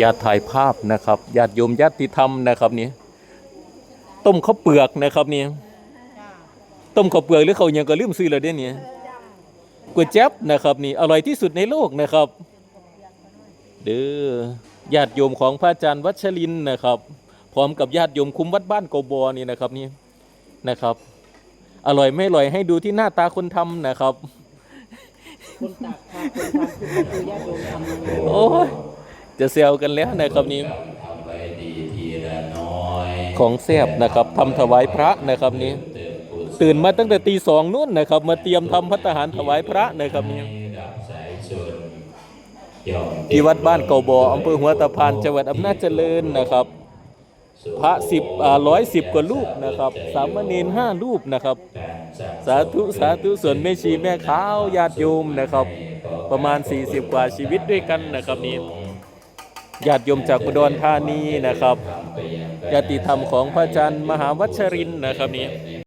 ญาติถ่ายภาพนะครับญาติโยมญาติธรรมนะครับนี่ต้มข้าวเปลือกนะครับนี่ต้มข้าวเปลือกหรือข้าวเหนียังก็ลืมซื้อแล้วเด้เนี่ยก๋วยจั๊บนะครับนี่อร่อยที่สุดในโลกนะครับเด้อญาติโยมของพระอาจารย์วัชรินนะครับ พร้อมกับญาติโยมคุ้มวัดบ้านโกบอนี่นะครับนี่นะครับ อร่อยไม่อร่อยให้ดูที่หน้าตาคนทำนะครับคนตักค่ะคนทำคือญาติโยมทำโอ้ย จะเซลกันแล้วนะครับนี่ทำไว้ดีทีละน้อยของแซบนะครับทำถวายพระนะครับนี่เติมกุศลตื่นมาตั้งแต่ตีสองนู่นนะครับ มาเตรียมทำพัตตาหารถวายพระนะครับนี่ดับสายชนยอมที่วัดบ้านเก่าบออำเภอหัวตะพานจังหวัดอำนาจเจริญนะครับ พระสิบร้อยสิบกว่ารูปนะครับ สามเณรห้ารูปนะครับ สาธุสาธุส่วนแม่ชีแม่ขาวญาติโยมนะครับ ประมาณ 40 กว่าชีวิตด้วยกันนะครับนี่ ญาติโยมจากอุดรธานีนะครับญาติธรรมของพระอาจารย์มหาวัชรินนะครับนี้